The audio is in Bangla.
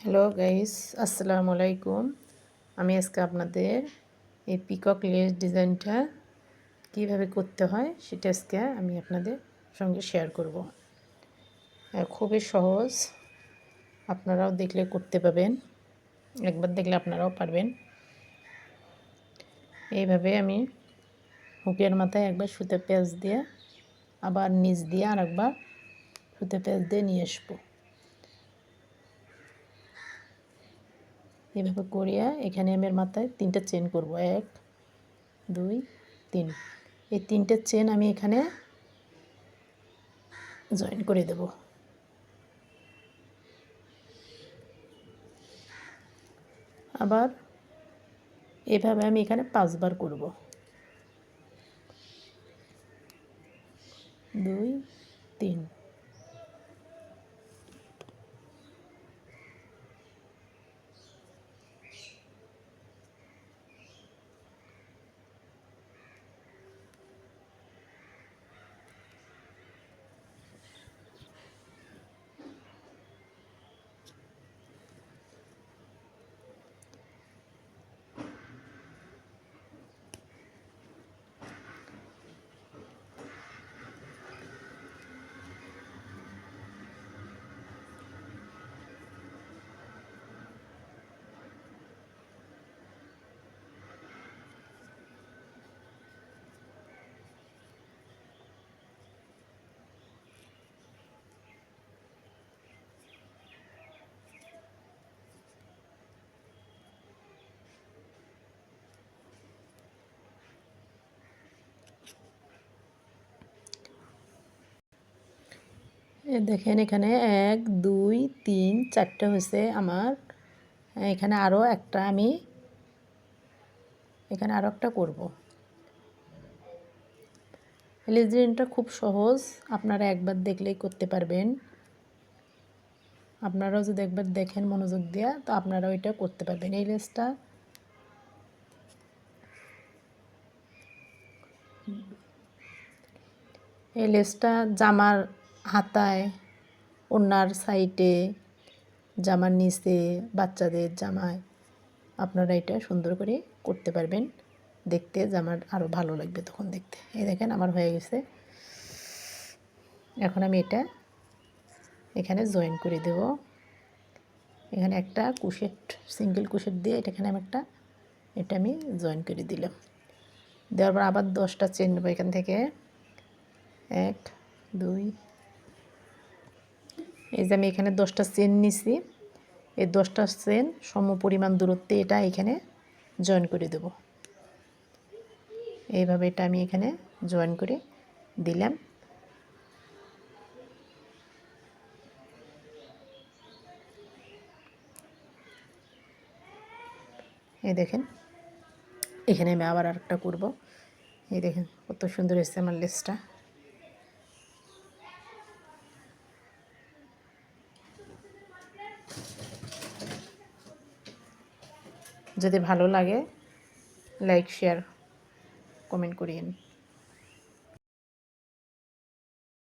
হ্যালো গাইস আসসালামু আলাইকুম আমি আজকে আপনাদের এই পিকক লেস ডিজাইনটা কীভাবে করতে হয় সেটা আজকে আমি আপনাদের সঙ্গে শেয়ার করব। খুবই সহজ। আপনারাও দেখলে করতে পাবেন একবার দেখলে আপনারাও পারবেন। এইভাবে আমি হুকের মাথায় একবার সুতে পেঁয়াজ দিয়ে, আবার নিচ দিয়ে আর একবার সুতে পেঁয়াজ দিয়ে নিয়ে আসব। এভাবে করিয়া এখানে আমি মাথায় তিনটা চেন করব। এক, দুই, তিন। এই তিনটে চেন আমি এখানে জয়েন করে দেব। আবার এভাবে আমি এখানে পাঁচবার করব। দুই, তিন। দেখেন এখানে এক, দুই, তিন, চারটে হয়েছে আমার। এখানে আরও একটা আমি, এখানে আরও একটা করব। লেজিনটা খুব সহজ, আপনারা একবার দেখলেই করতে পারবেন। আপনারাও যদি একবার দেখেন মনোযোগ দিয়ে, তো আপনারাও এটা করতে পারবেন। এই লেসটা এই লেসটা জামার হাতায় ওনার সাইডে জামার নিচে, বাচ্চাদের জামায়। আপনারা এটা সুন্দর করে করতে পারবেন। দেখতে জামার আরও ভালো লাগবে তখন দেখতে। এই দেখেন, আমার হয়ে গেছে। এখন আমি এটা এখানে জয়েন করে দেব। এখানে একটা কুশেট সিঙ্গেল কুশেট দিয়ে এটা এখানে আমি একটা, এটা আমি জয়েন করে দিলাম। দেওয়ার পর আবার দশটা চেন নেব এখান থেকে। এক, দুই এই যে আমি এখানে দশটা চেন নিছি। এই দশটা চেন সম পরিমাণ দূরত্বে এটা এখানে জয়েন করে দেব। এইভাবে এটা আমি এখানে জয়েন করে দিলাম। এই দেখেন, এখানে আমি আবার আরেকটা করব। এই দেখেন, কত সুন্দর এসছে আমার লেসটা যদি ভালো লাগে লাইক শেয়ার কমেন্ট করিয়েন।